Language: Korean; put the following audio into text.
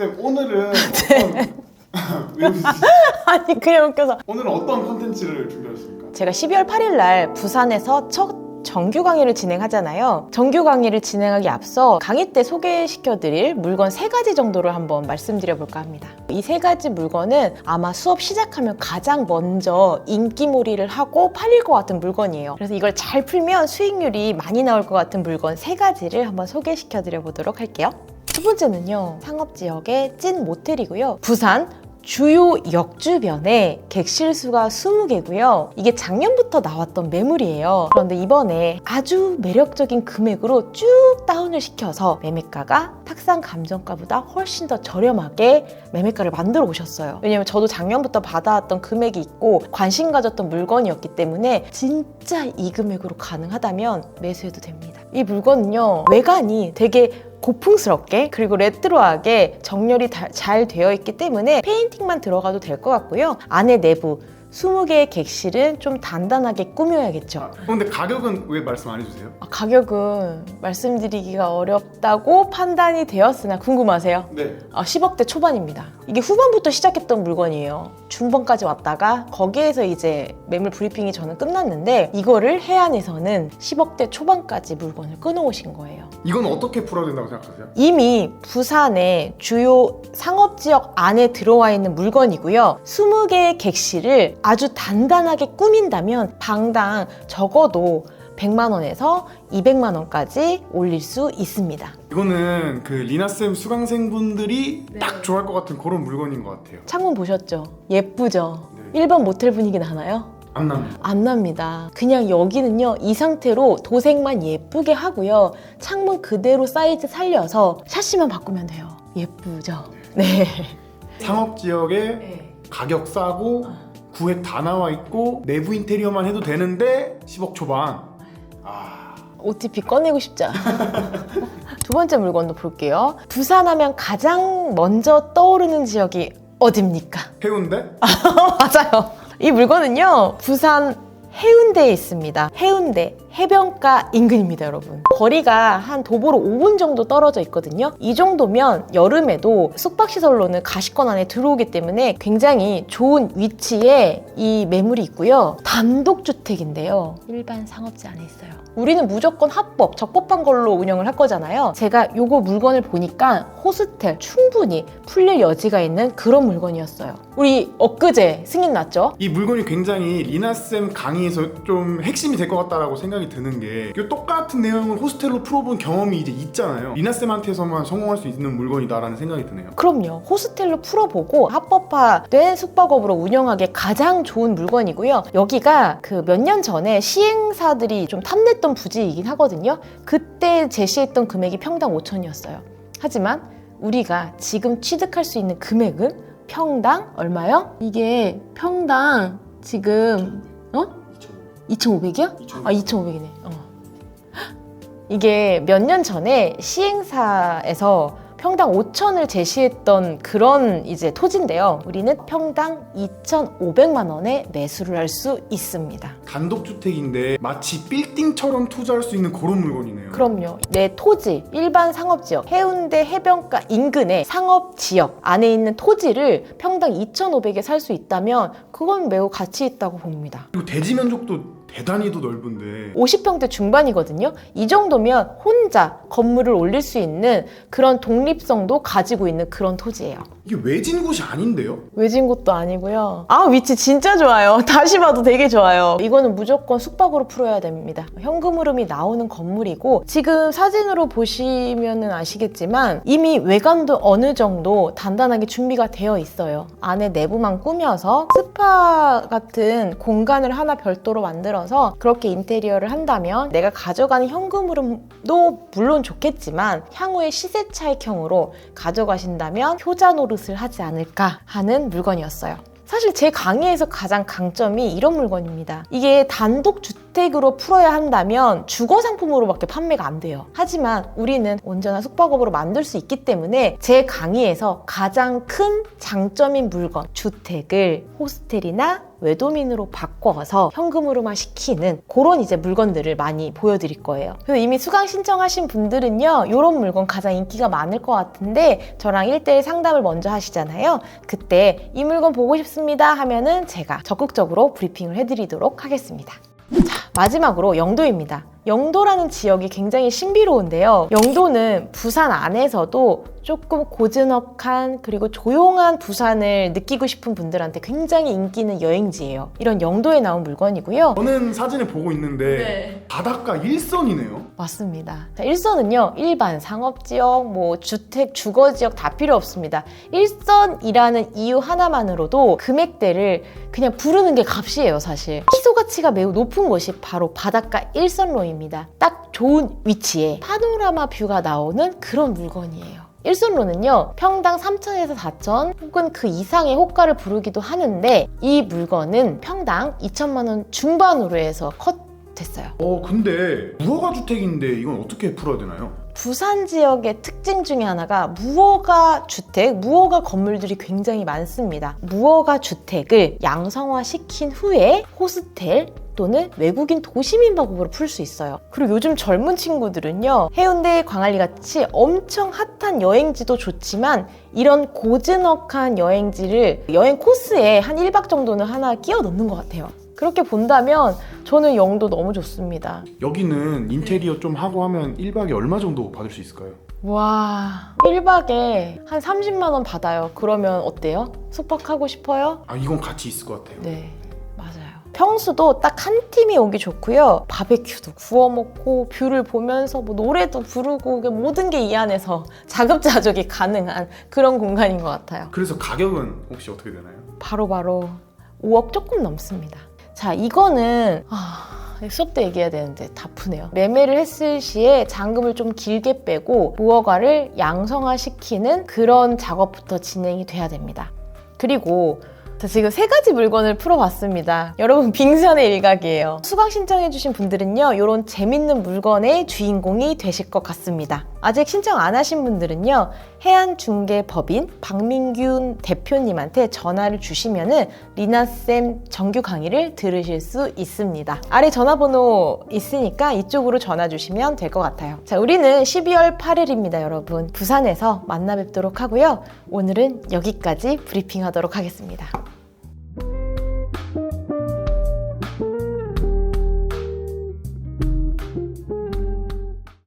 쌤 오늘은 어떤 왜 웃으시죠? 아니 그냥 웃겨서 오늘은 어떤 컨텐츠를 준비하셨습니까? 제가 12월 8일 날 부산에서 첫 정규 강의를 진행하잖아요. 정규 강의를 진행하기 앞서 강의 때 소개시켜드릴 물건 세 가지 정도를 한번 말씀드려볼까 합니다. 이 세 가지 물건은 아마 수업 시작하면 가장 먼저 인기몰이를 하고 팔릴 것 같은 물건이에요. 그래서 이걸 잘 풀면 수익률이 많이 나올 것 같은 물건 세 가지를 한번 소개시켜드려 보도록 할게요. 첫 번째는요, 상업 지역의 찐 모텔이고요. 부산 주요 역 주변에 객실 수가 20개고요. 이게 작년부터 나왔던 매물이에요. 그런데 이번에 아주 매력적인 금액으로 쭉 다운을 시켜서 매매가가 탁상 감정가보다 훨씬 더 저렴하게 매매가를 만들어 오셨어요. 왜냐면 저도 작년부터 받아왔던 금액이 있고 관심 가졌던 물건이었기 때문에 진짜 이 금액으로 가능하다면 매수해도 됩니다. 이 물건은요, 외관이 되게 고풍스럽게 그리고 레트로하게 정렬이 다- 잘 되어 있기 때문에 페인팅만 들어가도 될 것 같고요. 안에 내부 20개의 객실은 좀 단단하게 꾸며야겠죠. 아, 근데 가격은 왜 말씀 안 해주세요? 아, 가격은 말씀드리기가 어렵다고 판단이 되었으나 궁금하세요? 네. 아, 10억대 초반입니다. 이게 후반부터 시작했던 물건이에요. 중반까지 왔다가 거기에서 이제 매물 브리핑이 저는 끝났는데 이거를 해안에서는 10억대 초반까지 물건을 끊어오신 거예요. 이건 어떻게 풀어야 된다고 생각하세요? 이미 부산의 주요 상업지역 안에 들어와 있는 물건이고요. 20개의 객실을 아주 단단하게 꾸민다면 방당 적어도 100만 원에서 200만 원까지 올릴 수 있습니다. 이거는 그 리나쌤 수강생분들이 네. 딱 좋아할 것 같은 그런 물건인 것 같아요. 창문 보셨죠? 예쁘죠? 네. 일반 모텔 분위기 나나요? 안 납니다. 안 납니다. 그냥 여기는요, 이 상태로 도색만 예쁘게 하고요. 창문 그대로 사이즈 살려서 샤시만 바꾸면 돼요. 예쁘죠? 네. 상업 지역에 가격 싸고 구획 다 나와 있고 내부 인테리어만 해도 되는데 10억 초반. 아, OTP 꺼내고 싶자. 두 번째 물건도 볼게요. 부산하면 가장 먼저 떠오르는 지역이 어딥니까? 해운대? 맞아요. 이 물건은요, 부산 해운대에 있습니다. 해운대 해변가 인근입니다, 여러분. 거리가 한 도보로 5분 정도 떨어져 있거든요. 이 정도면 여름에도 숙박시설로는 가시권 안에 들어오기 때문에 굉장히 좋은 위치에 이 매물이 있고요. 단독주택인데요. 일반 상업지 안에 있어요. 우리는 무조건 합법, 적법한 걸로 운영을 할 거잖아요. 제가 요거 물건을 보니까 호스텔 충분히 풀릴 여지가 있는 그런 물건이었어요. 우리 엊그제 승인 났죠? 이 물건이 굉장히 리나쌤 강의에서 좀 핵심이 될 것 같다라고 생각이 드는 게 똑같은 내용을 호스텔로 풀어본 경험이 이제 있잖아요. 리나쌤한테서만 성공할 수 있는 물건이다라는 생각이 드네요. 그럼요. 호스텔로 풀어보고 합법화된 숙박업으로 운영하기에 가장 좋은 물건이고요. 여기가 그 몇 년 전에 시행사들이 좀 탐냈던 부지이긴 하거든요. 그때 제시했던 금액이 평당 5천이었어요. 하지만 우리가 지금 취득할 수 있는 금액은 평당 얼마요? 이게 평당 지금 어? 2,500이요? 아 2,500이네. 어. 이게 몇 년 전에 시행사에서 평당 5천을 제시했던 그런 이제 토지인데요. 우리는 평당 2,500만 원에 매수를 할 수 있습니다. 단독주택인데 마치 빌딩처럼 투자할 수 있는 그런 물건이네요. 그럼요. 내 토지, 일반 상업지역, 해운대 해변가 인근의 상업지역 안에 있는 토지를 평당 2,500에 살 수 있다면 그건 매우 가치 있다고 봅니다. 그리고 대지 면적도 대단히도 넓은데 50평대 중반이거든요. 이 정도면 혼자 건물을 올릴 수 있는 그런 독립성도 가지고 있는 그런 토지예요. 이게 외진 곳이 아닌데요? 외진 곳도 아니고요. 아 위치 진짜 좋아요. 다시 봐도 되게 좋아요. 이거는 무조건 숙박으로 풀어야 됩니다. 현금 흐름이 나오는 건물이고 지금 사진으로 보시면은 아시겠지만 이미 외관도 어느 정도 단단하게 준비가 되어 있어요. 안에 내부만 꾸며서 스파 같은 공간을 하나 별도로 만들어 서 그렇게 인테리어를 한다면 내가 가져가는 현금 흐름도 물론 좋겠지만 향후에 시세 차익형으로 가져가신다면 효자 노릇을 하지 않을까 하는 물건이었어요. 사실 제 강의에서 가장 강점이 이런 물건입니다. 이게 단독 주택 으로 풀어야 한다면 주거 상품으로밖에 판매가 안 돼요. 하지만 우리는 온전한 숙박업으로 만들 수 있기 때문에 제 강의에서 가장 큰 장점인 물건, 주택을 호스텔이나 외도민으로 바꿔서 현금으로만 시키는 그런 이제 물건들을 많이 보여드릴 거예요. 그래서 이미 수강 신청하신 분들은요, 이런 물건 가장 인기가 많을 것 같은데 저랑 1대1 상담을 먼저 하시잖아요. 그때 이 물건 보고 싶습니다 하면은 제가 적극적으로 브리핑을 해드리도록 하겠습니다. 자, 마지막으로 영도입니다. 영도라는 지역이 굉장히 신비로운데요. 영도는 부산 안에서도 조금 고즈넉한 그리고 조용한 부산을 느끼고 싶은 분들한테 굉장히 인기 있는 여행지예요. 이런 영도에 나온 물건이고요. 저는 사진을 보고 있는데 네. 바닷가 일선이네요. 맞습니다. 자, 일선은요, 일반 상업지역, 뭐, 주택, 주거지역 다 필요 없습니다. 일선이라는 이유 하나만으로도 금액대를 그냥 부르는 게 값이에요, 사실. 희소 가치가 매우 높은 곳이 바로 바닷가 일선로 입니다. 딱 좋은 위치에 파노라마 뷰가 나오는 그런 물건이에요. 일선로는요, 평당 3천에서 4천 혹은 그 이상의 호가를 부르기도 하는데 이 물건은 평당 2천만 원 중반으로 해서 컷 됐어요. 어 근데 무허가 주택인데 이건 어떻게 풀어야 되나요? 부산 지역의 특징 중에 하나가 무허가 주택, 무허가 건물들이 굉장히 많습니다. 무허가 주택을 양성화 시킨 후에 호스텔 또는 외국인 도시민박으로 풀 수 있어요. 그리고 요즘 젊은 친구들은요, 해운대, 광안리 같이 엄청 핫한 여행지도 좋지만 이런 고즈넉한 여행지를 여행 코스에 한 1박 정도는 하나 끼워 넣는 것 같아요. 그렇게 본다면 저는 영도 너무 좋습니다. 여기는 인테리어 좀 하고 하면 1박에 얼마 정도 받을 수 있을까요? 와, 1박에 한 30만 원 받아요. 그러면 어때요? 숙박하고 싶어요? 아 이건 가치 있을 것 같아요. 네. 평수도 딱 한 팀이 오기 좋고요. 바베큐도 구워 먹고 뷰를 보면서 뭐 노래도 부르고 그 모든 게 이 안에서 자급자족이 가능한 그런 공간인 것 같아요. 그래서 가격은 혹시 어떻게 되나요? 바로 바로 5억 조금 넘습니다. 자, 이거는 아, 수업 때 얘기해야 되는데 다 푸네요. 매매를 했을 시에 잔금을 좀 길게 빼고 무허가를 양성화시키는 그런 작업부터 진행이 돼야 됩니다. 그리고 자, 지금 세 가지 물건을 풀어봤습니다. 여러분 빙산의 일각이에요. 수강 신청해주신 분들은요, 이런 재밌는 물건의 주인공이 되실 것 같습니다. 아직 신청 안 하신 분들은요, 해안중개법인 박민균 대표님한테 전화를 주시면은 리나쌤 정규 강의를 들으실 수 있습니다. 아래 전화번호 있으니까 이쪽으로 전화 주시면 될 것 같아요. 자, 우리는 12월 8일입니다, 여러분. 부산에서 만나 뵙도록 하고요. 오늘은 여기까지 브리핑 하도록 하겠습니다.